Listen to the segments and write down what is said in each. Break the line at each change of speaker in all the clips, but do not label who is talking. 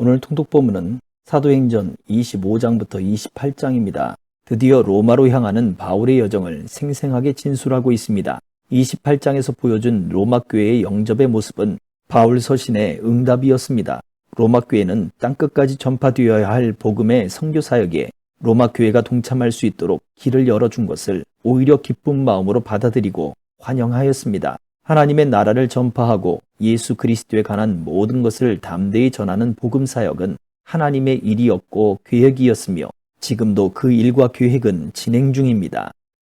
오늘 통독본문은 사도행전 25장부터 28장입니다. 드디어 로마로 향하는 바울의 여정을 생생하게 진술하고 있습니다. 28장에서 보여준 로마 교회의 영접의 모습은 바울 서신의 응답이었습니다. 로마 교회는 땅끝까지 전파되어야 할 복음의 선교 사역에 로마 교회가 동참할 수 있도록 길을 열어준 것을 오히려 기쁜 마음으로 받아들이고 환영하였습니다. 하나님의 나라를 전파하고 예수 그리스도에 관한 모든 것을 담대히 전하는 복음 사역은 하나님의 일이었고 계획이었으며 지금도 그 일과 계획은 진행 중입니다.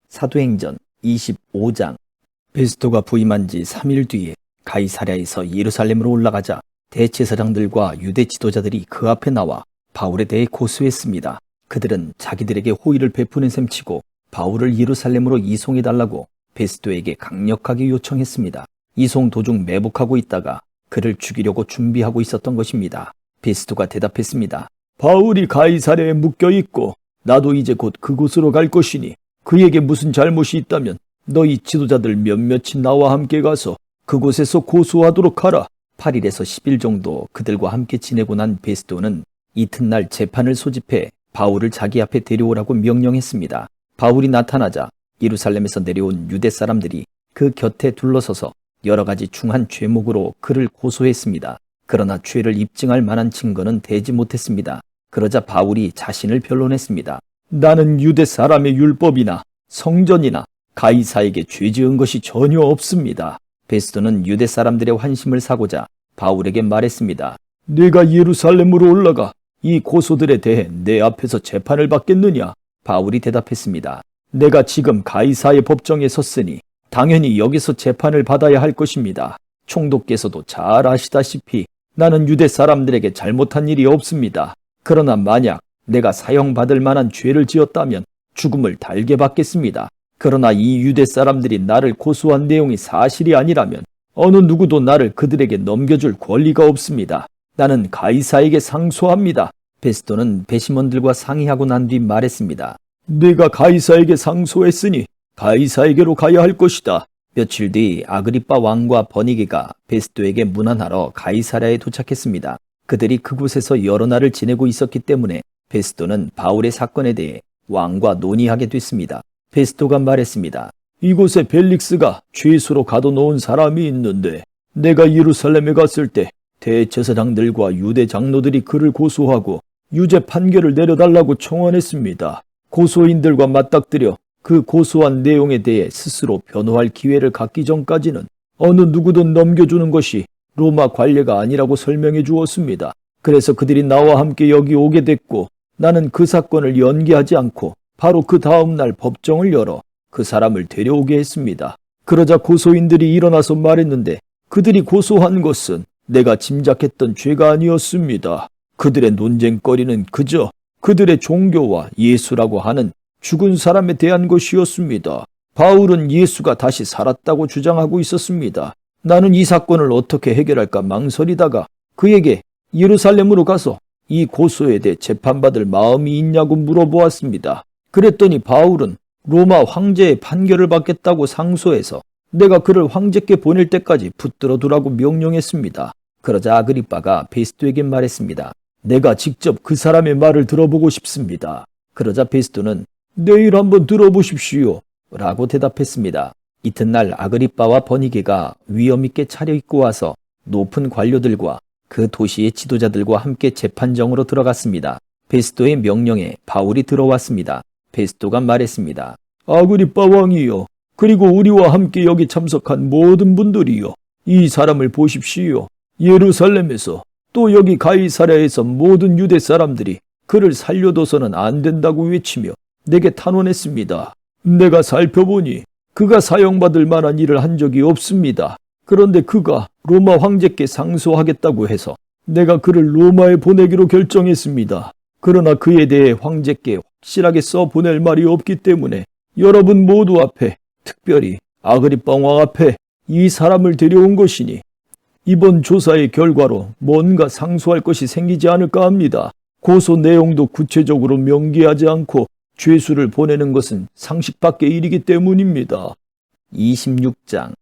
사도행전 25장 베스토가 부임한 지 3일 뒤에 가이사랴에서 예루살렘으로 올라가자 대제사장들과 유대 지도자들이 그 앞에 나와 바울에 대해 고소했습니다. 그들은 자기들에게 호의를 베푸는 셈치고 바울을 예루살렘으로 이송해 달라고 베스토에게 강력하게 요청했습니다. 이송 도중 매복하고 있다가 그를 죽이려고 준비하고 있었던 것입니다. 베스토가 대답했습니다. 바울이 가이사랴에 묶여 있고 나도 이제 곧 그곳으로 갈 것이니 그에게 무슨 잘못이 있다면 너희 지도자들 몇몇이 나와 함께 가서 그곳에서 고소하도록 하라. 8일에서 10일 정도 그들과 함께 지내고 난 베스토는 이튿날 재판을 소집해 바울을 자기 앞에 데려오라고 명령했습니다. 바울이 나타나자 예루살렘에서 내려온 유대 사람들이 그 곁에 둘러서서 여러 가지 중한 죄목으로 그를 고소했습니다. 그러나 죄를 입증할 만한 증거는 되지 못했습니다. 그러자 바울이 자신을 변론했습니다. 나는 유대 사람의 율법이나 성전이나 가이사에게 죄 지은 것이 전혀 없습니다. 베스토는 유대 사람들의 환심을 사고자 바울에게 말했습니다. 내가 예루살렘으로 올라가 이 고소들에 대해 내 앞에서 재판을 받겠느냐? 바울이 대답했습니다. 내가 지금 가이사의 법정에 섰으니 당연히 여기서 재판을 받아야 할 것입니다. 총독께서도 잘 아시다시피 나는 유대 사람들에게 잘못한 일이 없습니다. 그러나 만약 내가 사형받을 만한 죄를 지었다면 죽음을 달게 받겠습니다. 그러나 이 유대 사람들이 나를 고소한 내용이 사실이 아니라면 어느 누구도 나를 그들에게 넘겨줄 권리가 없습니다. 나는 가이사에게 상소합니다. 베스토는 배심원들과 상의하고 난 뒤 말했습니다. 내가 가이사에게 상소했으니 가이사에게로 가야 할 것이다. 며칠 뒤 아그리빠 왕과 버니게가 베스토에게 문안하러 가이사라에 도착했습니다. 그들이 그곳에서 여러 날을 지내고 있었기 때문에 베스토는 바울의 사건에 대해 왕과 논의하게 됐습니다. 베스토가 말했습니다. 이곳에 벨릭스가 죄수로 가둬놓은 사람이 있는데 내가 예루살렘에 갔을 때 대제사장들과 유대 장로들이 그를 고소하고 유죄 판결을 내려달라고 청원했습니다. 고소인들과 맞닥뜨려 그 고소한 내용에 대해 스스로 변호할 기회를 갖기 전까지는 어느 누구도 넘겨주는 것이 로마 관례가 아니라고 설명해 주었습니다. 그래서 그들이 나와 함께 여기 오게 됐고 나는 그 사건을 연기하지 않고 바로 그 다음날 법정을 열어 그 사람을 데려오게 했습니다. 그러자 고소인들이 일어나서 말했는데 그들이 고소한 것은 내가 짐작했던 죄가 아니었습니다. 그들의 논쟁거리는 그저 그들의 종교와 예수라고 하는 죽은 사람에 대한 것이었습니다. 바울은 예수가 다시 살았다고 주장하고 있었습니다. 나는 이 사건을 어떻게 해결할까 망설이다가 그에게 예루살렘으로 가서 이 고소에 대해 재판받을 마음이 있냐고 물어보았습니다. 그랬더니 바울은 로마 황제의 판결을 받겠다고 상소해서 내가 그를 황제께 보낼 때까지 붙들어 두라고 명령했습니다. 그러자 아그리빠가 베스토에게 말했습니다. 내가 직접 그 사람의 말을 들어보고 싶습니다. 그러자 베스토는 내일 한번 들어보십시오. 라고 대답했습니다. 이튿날 아그리빠와 버니게가 위엄있게 차려입고 와서 높은 관료들과 그 도시의 지도자들과 함께 재판정으로 들어갔습니다. 베스토의 명령에 바울이 들어왔습니다. 베스토가 말했습니다. 아그리빠 왕이요. 그리고 우리와 함께 여기 참석한 모든 분들이요. 이 사람을 보십시오. 예루살렘에서 또 여기 가이사랴에서 모든 유대 사람들이 그를 살려둬서는 안 된다고 외치며 내게 탄원했습니다. 내가 살펴보니 그가 사형받을 만한 일을 한 적이 없습니다. 그런데 그가 로마 황제께 상소하겠다고 해서 내가 그를 로마에 보내기로 결정했습니다. 그러나 그에 대해 황제께 확실하게 써 보낼 말이 없기 때문에 여러분 모두 앞에 특별히 아그리빠 왕 앞에 이 사람을 데려온 것이니 이번 조사의 결과로 뭔가 상소할 것이 생기지 않을까 합니다. 고소 내용도 구체적으로 명기하지 않고 죄수를 보내는 것은 상식 밖의 일이기 때문입니다. 26장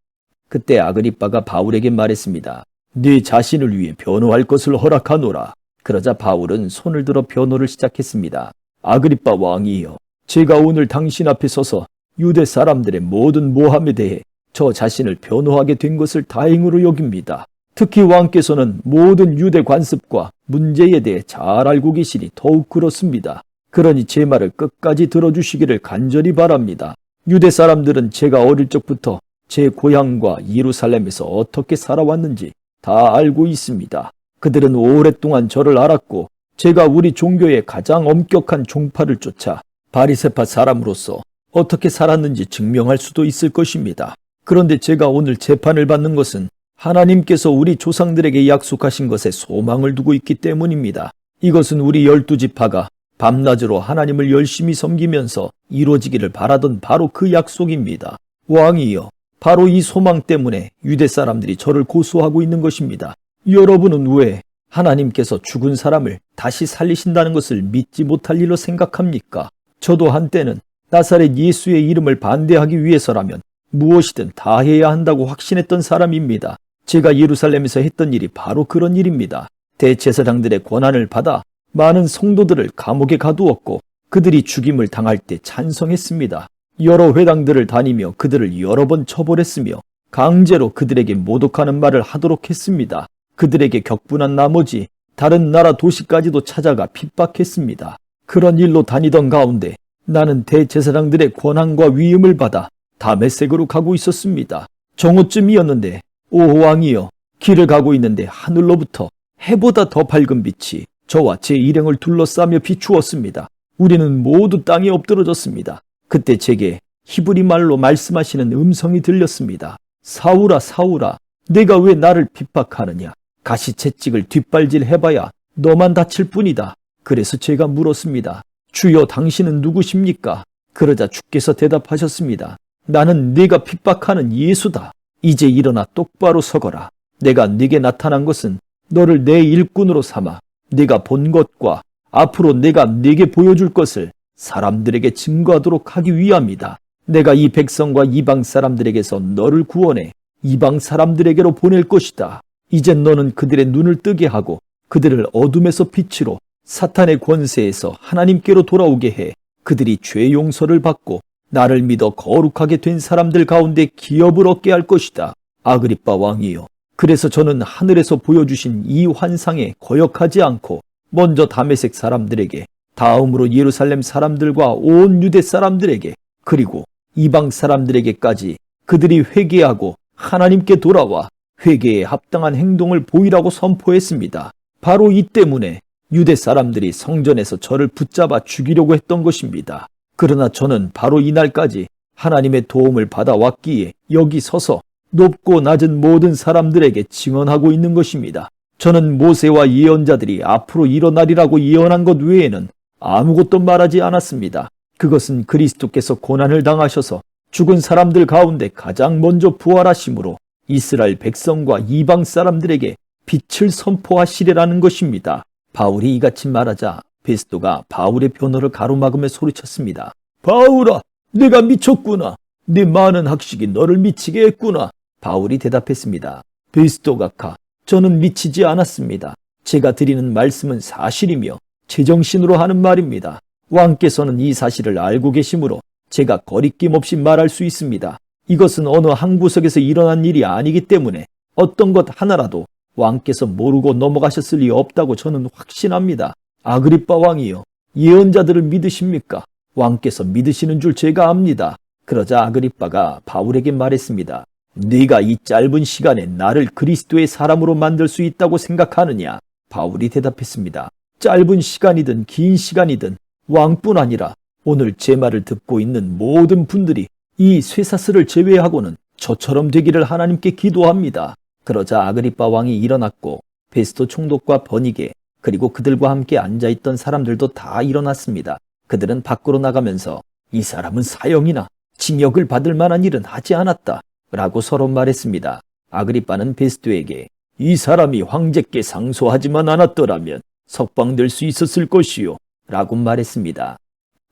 그때 아그리빠가 바울에게 말했습니다. 네 자신을 위해 변호할 것을 허락하노라. 그러자 바울은 손을 들어 변호를 시작했습니다. 아그리빠 왕이여, 제가 오늘 당신 앞에 서서 유대 사람들의 모든 모함에 대해 저 자신을 변호하게 된 것을 다행으로 여깁니다. 특히 왕께서는 모든 유대 관습과 문제에 대해 잘 알고 계시니 더욱 그렇습니다. 그러니 제 말을 끝까지 들어주시기를 간절히 바랍니다. 유대 사람들은 제가 어릴 적부터 제 고향과 예루살렘에서 어떻게 살아왔는지 다 알고 있습니다. 그들은 오랫동안 저를 알았고 제가 우리 종교의 가장 엄격한 종파를 쫓아 바리세파 사람으로서 어떻게 살았는지 증명할 수도 있을 것입니다. 그런데 제가 오늘 재판을 받는 것은 하나님께서 우리 조상들에게 약속하신 것에 소망을 두고 있기 때문입니다. 이것은 우리 열두 지파가 밤낮으로 하나님을 열심히 섬기면서 이루어지기를 바라던 바로 그 약속입니다. 왕이여, 바로 이 소망 때문에 유대 사람들이 저를 고소하고 있는 것입니다. 여러분은 왜 하나님께서 죽은 사람을 다시 살리신다는 것을 믿지 못할 일로 생각합니까? 저도 한때는 나사렛 예수의 이름을 반대하기 위해서라면 무엇이든 다 해야 한다고 확신했던 사람입니다. 제가 예루살렘에서 했던 일이 바로 그런 일입니다. 대제사장들의 권한을 받아 많은 성도들을 감옥에 가두었고 그들이 죽임을 당할 때 찬성했습니다. 여러 회당들을 다니며 그들을 여러 번 처벌했으며 강제로 그들에게 모독하는 말을 하도록 했습니다. 그들에게 격분한 나머지 다른 나라 도시까지도 찾아가 핍박했습니다. 그런 일로 다니던 가운데 나는 대제사장들의 권한과 위임을 받아 다메섹으로 가고 있었습니다. 정오쯤이었는데 오 왕이여 길을 가고 있는데 하늘로부터 해보다 더 밝은 빛이 저와 제 일행을 둘러싸며 비추었습니다. 우리는 모두 땅에 엎드러졌습니다. 그때 제게 히브리 말로 말씀하시는 음성이 들렸습니다. 사울아 사울아 내가 왜 나를 핍박하느냐 가시채찍을 뒷발질 해봐야 너만 다칠 뿐이다. 그래서 제가 물었습니다. 주여 당신은 누구십니까? 그러자 주께서 대답하셨습니다. 나는 네가 핍박하는 예수다. 이제 일어나 똑바로 서거라. 내가 네게 나타난 것은 너를 내 일꾼으로 삼아 네가 본 것과 앞으로 내가 네게 보여줄 것을 사람들에게 증거하도록 하기 위함이다. 내가 이 백성과 이방 사람들에게서 너를 구원해 이방 사람들에게로 보낼 것이다. 이젠 너는 그들의 눈을 뜨게 하고 그들을 어둠에서 빛으로 사탄의 권세에서 하나님께로 돌아오게 해 그들이 죄 용서를 받고 나를 믿어 거룩하게 된 사람들 가운데 기업을 얻게 할 것이다. 아그리빠 왕이요. 그래서 저는 하늘에서 보여주신 이 환상에 거역하지 않고 먼저 다메섹 사람들에게 다음으로 예루살렘 사람들과 온 유대 사람들에게 그리고 이방 사람들에게까지 그들이 회개하고 하나님께 돌아와 회개에 합당한 행동을 보이라고 선포했습니다. 바로 이 때문에 유대 사람들이 성전에서 저를 붙잡아 죽이려고 했던 것입니다. 그러나 저는 바로 이날까지 하나님의 도움을 받아왔기에 여기 서서 높고 낮은 모든 사람들에게 증언하고 있는 것입니다. 저는 모세와 예언자들이 앞으로 일어나리라고 예언한 것 외에는 아무것도 말하지 않았습니다. 그것은 그리스도께서 고난을 당하셔서 죽은 사람들 가운데 가장 먼저 부활하심으로 이스라엘 백성과 이방 사람들에게 빛을 선포하시리라는 것입니다. 바울이 이같이 말하자 베스도가 바울의 변호를 가로막으며 소리쳤습니다. 바울아, 내가 미쳤구나. 네 많은 학식이 너를 미치게 했구나. 바울이 대답했습니다. 베스도가 카, 저는 미치지 않았습니다. 제가 드리는 말씀은 사실이며 제정신으로 하는 말입니다. 왕께서는 이 사실을 알고 계시므로 제가 거리낌 없이 말할 수 있습니다. 이것은 어느 한 구석에서 일어난 일이 아니기 때문에 어떤 것 하나라도 왕께서 모르고 넘어가셨을 리 없다고 저는 확신합니다. 아그리빠 왕이요. 예언자들을 믿으십니까? 왕께서 믿으시는 줄 제가 압니다. 그러자 아그리빠가 바울에게 말했습니다. 네가 이 짧은 시간에 나를 그리스도의 사람으로 만들 수 있다고 생각하느냐? 바울이 대답했습니다. 짧은 시간이든 긴 시간이든 왕뿐 아니라 오늘 제 말을 듣고 있는 모든 분들이 이 쇠사슬을 제외하고는 저처럼 되기를 하나님께 기도합니다. 그러자 아그리빠 왕이 일어났고 베스토 총독과 버니게 그리고 그들과 함께 앉아있던 사람들도 다 일어났습니다. 그들은 밖으로 나가면서 이 사람은 사형이나 징역을 받을 만한 일은 하지 않았다. 라고 서로 말했습니다. 아그리빠는 베스토에게 이 사람이 황제께 상소하지만 않았더라면 석방될 수 있었을 것이요. 라고 말했습니다.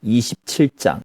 27장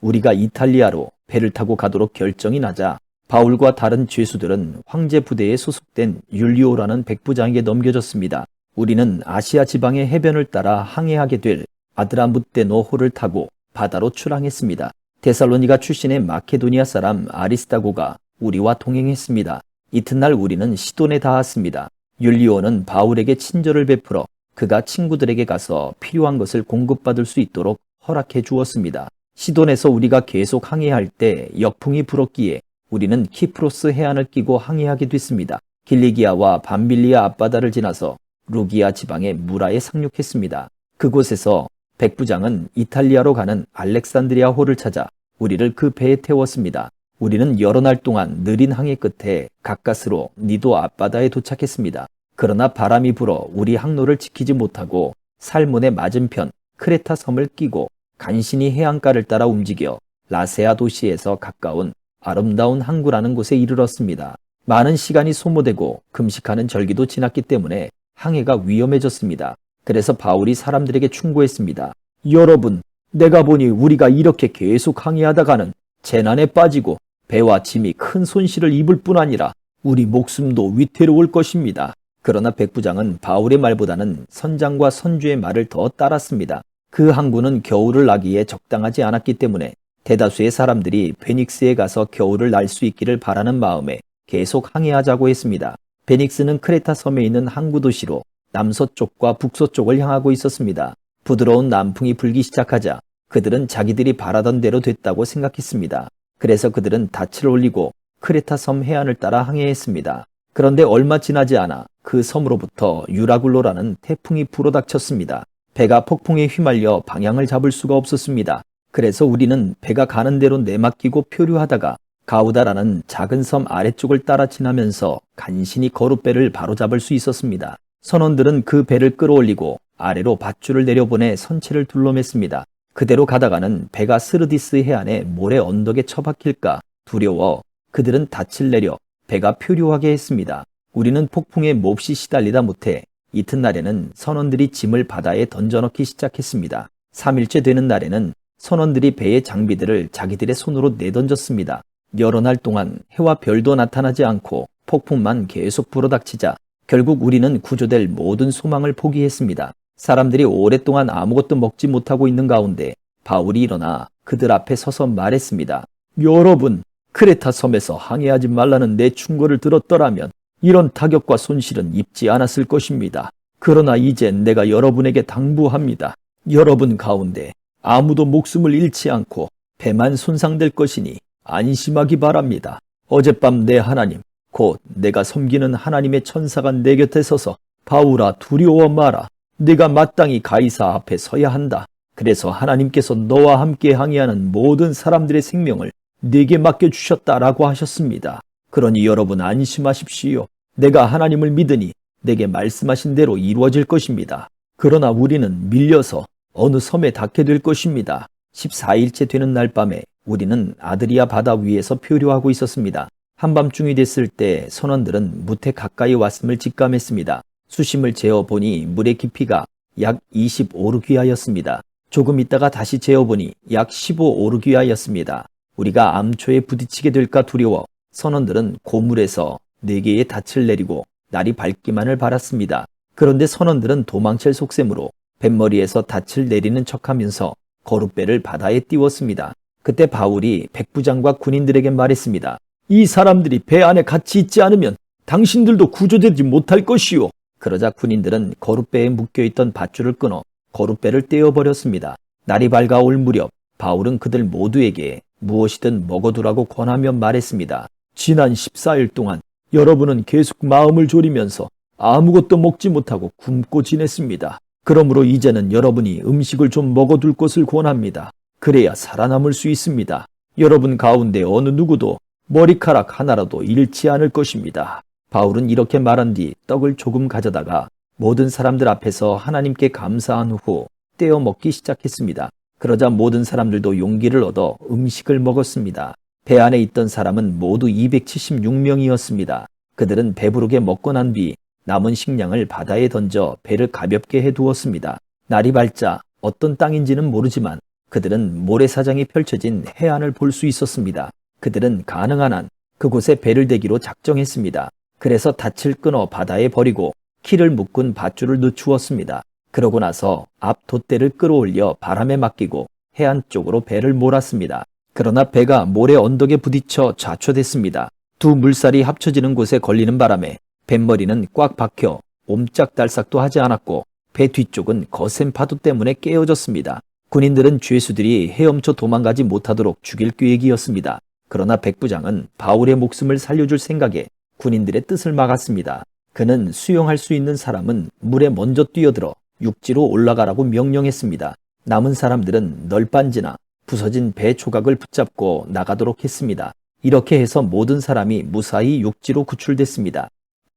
우리가 이탈리아로 배를 타고 가도록 결정이 나자 바울과 다른 죄수들은 황제 부대에 소속된 율리오라는 백부장에게 넘겨졌습니다. 우리는 아시아 지방의 해변을 따라 항해하게 될 아드라무떼 노호를 타고 바다로 출항했습니다. 데살로니가 출신의 마케도니아 사람 아리스타고가 우리와 동행했습니다. 이튿날 우리는 시돈에 닿았습니다. 율리오는 바울에게 친절을 베풀어 그가 친구들에게 가서 필요한 것을 공급받을 수 있도록 허락해 주었습니다. 시돈에서 우리가 계속 항해할 때 역풍이 불었기에 우리는 키프로스 해안을 끼고 항해하게 됐습니다. 길리기아와 밤빌리아 앞바다를 지나서 루기아 지방의 무라에 상륙했습니다. 그곳에서 백부장은 이탈리아로 가는 알렉산드리아 호를 찾아 우리를 그 배에 태웠습니다. 우리는 여러 날 동안 느린 항해 끝에 가까스로 니도 앞바다에 도착했습니다. 그러나 바람이 불어 우리 항로를 지키지 못하고 살몬의 맞은편 크레타 섬을 끼고 간신히 해안가를 따라 움직여 라세아 도시에서 가까운 아름다운 항구라는 곳에 이르렀습니다. 많은 시간이 소모되고 금식하는 절기도 지났기 때문에 항해가 위험해졌습니다. 그래서 바울이 사람들에게 충고했습니다. 여러분, 내가 보니 우리가 이렇게 계속 항해하다가는 재난에 빠지고 배와 짐이 큰 손실을 입을 뿐 아니라 우리 목숨도 위태로울 것입니다. 그러나 백부장은 바울의 말보다는 선장과 선주의 말을 더 따랐습니다. 그 항구는 겨울을 나기에 적당하지 않았기 때문에 대다수의 사람들이 베닉스에 가서 겨울을 날 수 있기를 바라는 마음에 계속 항해하자고 했습니다. 베닉스는 크레타 섬에 있는 항구 도시로 남서쪽과 북서쪽을 향하고 있었습니다. 부드러운 남풍이 불기 시작하자 그들은 자기들이 바라던 대로 됐다고 생각했습니다. 그래서 그들은 닻을 올리고 크레타 섬 해안을 따라 항해했습니다. 그런데 얼마 지나지 않아 그 섬으로부터 유라굴로라는 태풍이 불어닥쳤습니다. 배가 폭풍에 휘말려 방향을 잡을 수가 없었습니다. 그래서 우리는 배가 가는 대로 내맡기고 표류하다가 가우다라는 작은 섬 아래쪽을 따라 지나면서 간신히 거룻배를 바로잡을 수 있었습니다. 선원들은 그 배를 끌어올리고 아래로 밧줄을 내려보내 선체를 둘러맸습니다. 그대로 가다가는 배가 스르디스 해안의 모래 언덕에 처박힐까 두려워 그들은 닻을 내려 배가 표류하게 했습니다. 우리는 폭풍에 몹시 시달리다 못해 이튿날에는 선원들이 짐을 바다에 던져넣기 시작했습니다. 3일째 되는 날에는 선원들이 배의 장비들을 자기들의 손으로 내던졌습니다. 여러 날 동안 해와 별도 나타나지 않고 폭풍만 계속 불어닥치자 결국 우리는 구조될 모든 소망을 포기했습니다. 사람들이 오랫동안 아무것도 먹지 못하고 있는 가운데 바울이 일어나 그들 앞에 서서 말했습니다. 여러분, 크레타 섬에서 항해하지 말라는 내 충고를 들었더라면 이런 타격과 손실은 입지 않았을 것입니다. 그러나 이젠 내가 여러분에게 당부합니다. 여러분 가운데 아무도 목숨을 잃지 않고 배만 손상될 것이니 안심하기 바랍니다. 어젯밤 내 하나님, 곧 내가 섬기는 하나님의 천사가 내 곁에 서서 바울아 두려워 마라. 네가 마땅히 가이사 앞에 서야 한다. 그래서 하나님께서 너와 함께 항해하는 모든 사람들의 생명을 네게 맡겨주셨다라고 하셨습니다. 그러니 여러분 안심하십시오. 내가 하나님을 믿으니 내게 말씀하신 대로 이루어질 것입니다. 그러나 우리는 밀려서 어느 섬에 닿게 될 것입니다. 14일째 되는 날 밤에 우리는 아드리아 바다 위에서 표류하고 있었습니다. 한밤중이 됐을 때 선원들은 무태 가까이 왔음을 직감했습니다. 수심을 재어보니 물의 깊이가 약 25루기아였습니다. 조금 있다가 다시 재어보니 약 15오르기아였습니다. 우리가 암초에 부딪히게 될까 두려워 선원들은 고물에서 네 개의 닻을 내리고 날이 밝기만을 바랐습니다. 그런데 선원들은 도망칠 속셈으로 뱃머리에서 닻을 내리는 척하면서 거룻배를 바다에 띄웠습니다. 그때 바울이 백부장과 군인들에게 말했습니다. 이 사람들이 배 안에 같이 있지 않으면 당신들도 구조되지 못할 것이요. 그러자 군인들은 거룻배에 묶여있던 밧줄을 끊어 거룻배를 떼어버렸습니다. 날이 밝아올 무렵 바울은 그들 모두에게 무엇이든 먹어두라고 권하며 말했습니다. 지난 14일 동안 여러분은 계속 마음을 졸이면서 아무것도 먹지 못하고 굶고 지냈습니다. 그러므로 이제는 여러분이 음식을 좀 먹어둘 것을 권합니다. 그래야 살아남을 수 있습니다. 여러분 가운데 어느 누구도 머리카락 하나라도 잃지 않을 것입니다. 바울은 이렇게 말한 뒤 떡을 조금 가져다가 모든 사람들 앞에서 하나님께 감사한 후 떼어 먹기 시작했습니다. 그러자 모든 사람들도 용기를 얻어 음식을 먹었습니다. 배 안에 있던 사람은 모두 276명이었습니다. 그들은 배부르게 먹고 난 뒤 남은 식량을 바다에 던져 배를 가볍게 해두었습니다. 날이 밝자 어떤 땅인지는 모르지만 그들은 모래사장이 펼쳐진 해안을 볼 수 있었습니다. 그들은 가능한 한 그곳에 배를 대기로 작정했습니다. 그래서 닻을 끊어 바다에 버리고 키를 묶은 밧줄을 늦추었습니다. 그러고 나서 앞 돛대를 끌어올려 바람에 맡기고 해안 쪽으로 배를 몰았습니다. 그러나 배가 모래 언덕에 부딪혀 좌초됐습니다. 두 물살이 합쳐지는 곳에 걸리는 바람에 뱃머리는 꽉 박혀 옴짝달싹도 하지 않았고 배 뒤쪽은 거센 파도 때문에 깨어졌습니다. 군인들은 죄수들이 헤엄쳐 도망가지 못하도록 죽일 계획이었습니다. 그러나 백부장은 바울의 목숨을 살려줄 생각에 군인들의 뜻을 막았습니다. 그는 수영할 수 있는 사람은 물에 먼저 뛰어들어 육지로 올라가라고 명령했습니다. 남은 사람들은 널빤지나 부서진 배 조각을 붙잡고 나가도록 했습니다. 이렇게 해서 모든 사람이 무사히 육지로 구출됐습니다.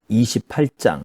28장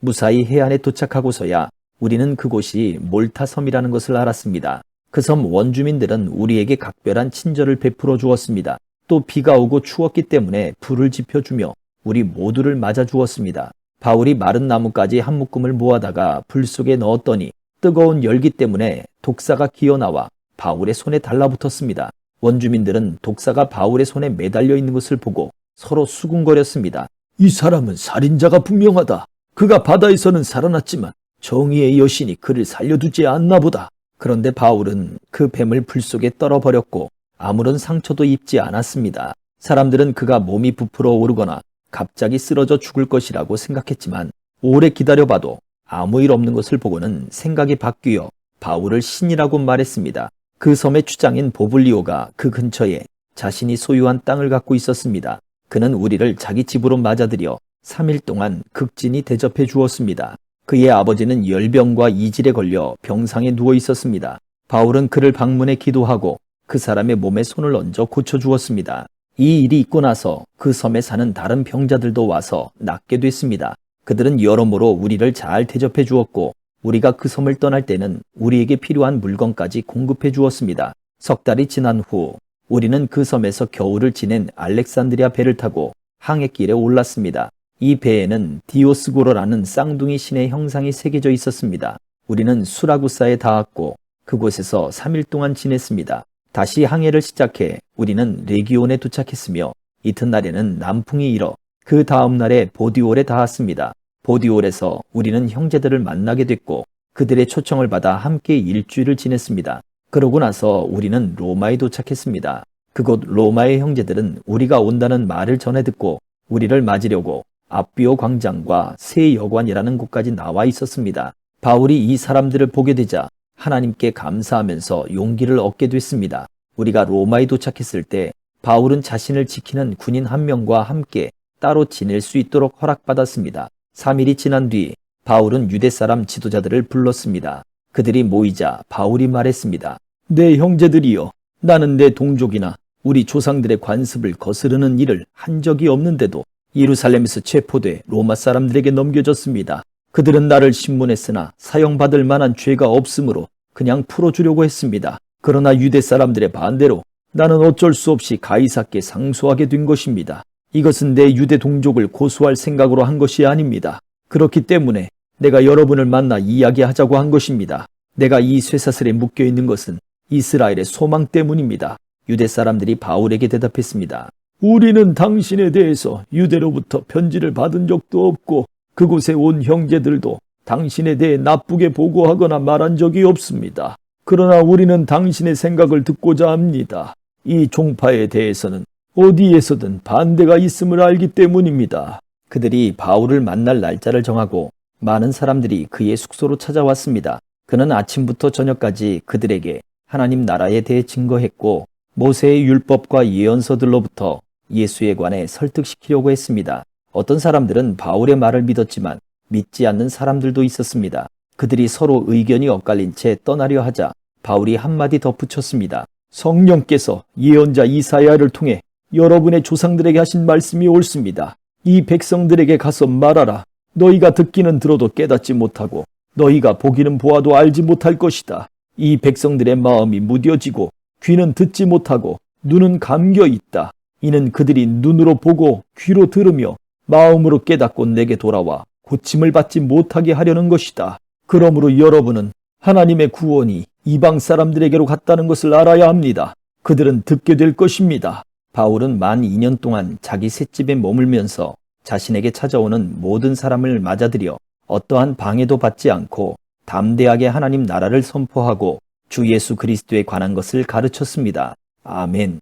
무사히 해안에 도착하고서야 우리는 그곳이 몰타섬이라는 것을 알았습니다. 그 섬 원주민들은 우리에게 각별한 친절을 베풀어 주었습니다. 또 비가 오고 추웠기 때문에 불을 지펴주며 우리 모두를 맞아 주었습니다. 바울이 마른 나무까지 한 묶음을 모아다가 불 속에 넣었더니 뜨거운 열기 때문에 독사가 기어나와 바울의 손에 달라붙었습니다. 원주민들은 독사가 바울의 손에 매달려 있는 것을 보고 서로 수군거렸습니다. 이 사람은 살인자가 분명하다. 그가 바다에서는 살아났지만 정의의 여신이 그를 살려두지 않나 보다. 그런데 바울은 그 뱀을 불 속에 떨어버렸고 아무런 상처도 입지 않았습니다. 사람들은 그가 몸이 부풀어 오르거나 갑자기 쓰러져 죽을 것이라고 생각했지만 오래 기다려봐도 아무 일 없는 것을 보고는 생각이 바뀌어 바울을 신이라고 말했습니다. 그 섬의 추장인 보블리오가 그 근처에 자신이 소유한 땅을 갖고 있었습니다. 그는 우리를 자기 집으로 맞아들여 3일 동안 극진히 대접해 주었습니다. 그의 아버지는 열병과 이질에 걸려 병상에 누워 있었습니다. 바울은 그를 방문해 기도하고 그 사람의 몸에 손을 얹어 고쳐주었습니다. 이 일이 있고 나서 그 섬에 사는 다른 병자들도 와서 낫게 됐습니다. 그들은 여러모로 우리를 잘 대접해 주었고 우리가 그 섬을 떠날 때는 우리에게 필요한 물건까지 공급해 주었습니다. 석 달이 지난 후 우리는 그 섬에서 겨울을 지낸 알렉산드리아 배를 타고 항해길에 올랐습니다. 이 배에는 디오스고로라는 쌍둥이 신의 형상이 새겨져 있었습니다. 우리는 수라구사에 닿았고 그곳에서 3일 동안 지냈습니다. 다시 항해를 시작해 우리는 레기온에 도착했으며 이튿날에는 남풍이 일어 그 다음 날에 보디올에 닿았습니다. 보디올에서 우리는 형제들을 만나게 됐고 그들의 초청을 받아 함께 일주일을 지냈습니다. 그러고 나서 우리는 로마에 도착했습니다. 그곳 로마의 형제들은 우리가 온다는 말을 전해 듣고 우리를 맞으려고 앞비오 광장과 새 여관이라는 곳까지 나와 있었습니다. 바울이 이 사람들을 보게 되자 하나님께 감사하면서 용기를 얻게 됐습니다. 우리가 로마에 도착했을 때 바울은 자신을 지키는 군인 한 명과 함께 따로 지낼 수 있도록 허락받았습니다. 3일이 지난 뒤 바울은 유대 사람 지도자들을 불렀습니다. 그들이 모이자 바울이 말했습니다. 내 형제들이여, 나는 내 동족이나 우리 조상들의 관습을 거스르는 일을 한 적이 없는데도 예루살렘에서 체포돼 로마 사람들에게 넘겨졌습니다. 그들은 나를 신문했으나 사형받을 만한 죄가 없으므로 그냥 풀어주려고 했습니다. 그러나 유대 사람들의 반대로 나는 어쩔 수 없이 가이사께 상소하게 된 것입니다. 이것은 내 유대 동족을 고소할 생각으로 한 것이 아닙니다. 그렇기 때문에 내가 여러분을 만나 이야기하자고 한 것입니다. 내가 이 쇠사슬에 묶여 있는 것은 이스라엘의 소망 때문입니다. 유대 사람들이 바울에게 대답했습니다. 우리는 당신에 대해서 유대로부터 편지를 받은 적도 없고 그곳에 온 형제들도 당신에 대해 나쁘게 보고하거나 말한 적이 없습니다. 그러나 우리는 당신의 생각을 듣고자 합니다. 이 종파에 대해서는 어디에서든 반대가 있음을 알기 때문입니다. 그들이 바울을 만날 날짜를 정하고 많은 사람들이 그의 숙소로 찾아왔습니다. 그는 아침부터 저녁까지 그들에게 하나님 나라에 대해 증거했고 모세의 율법과 예언서들로부터 예수에 관해 설득시키려고 했습니다. 어떤 사람들은 바울의 말을 믿었지만 믿지 않는 사람들도 있었습니다. 그들이 서로 의견이 엇갈린 채 떠나려 하자 바울이 한마디 덧붙였습니다. 성령께서 예언자 이사야를 통해 여러분의 조상들에게 하신 말씀이 옳습니다. 이 백성들에게 가서 말하라. 너희가 듣기는 들어도 깨닫지 못하고 너희가 보기는 보아도 알지 못할 것이다. 이 백성들의 마음이 무뎌지고 귀는 듣지 못하고 눈은 감겨 있다. 이는 그들이 눈으로 보고 귀로 들으며 마음으로 깨닫고 내게 돌아와 고침을 받지 못하게 하려는 것이다. 그러므로 여러분은 하나님의 구원이 이방 사람들에게로 갔다는 것을 알아야 합니다. 그들은 듣게 될 것입니다. 바울은 만 2년 동안 자기 셋집에 머물면서 자신에게 찾아오는 모든 사람을 맞아들여 어떠한 방해도 받지 않고 담대하게 하나님 나라를 선포하고 주 예수 그리스도에 관한 것을 가르쳤습니다. 아멘.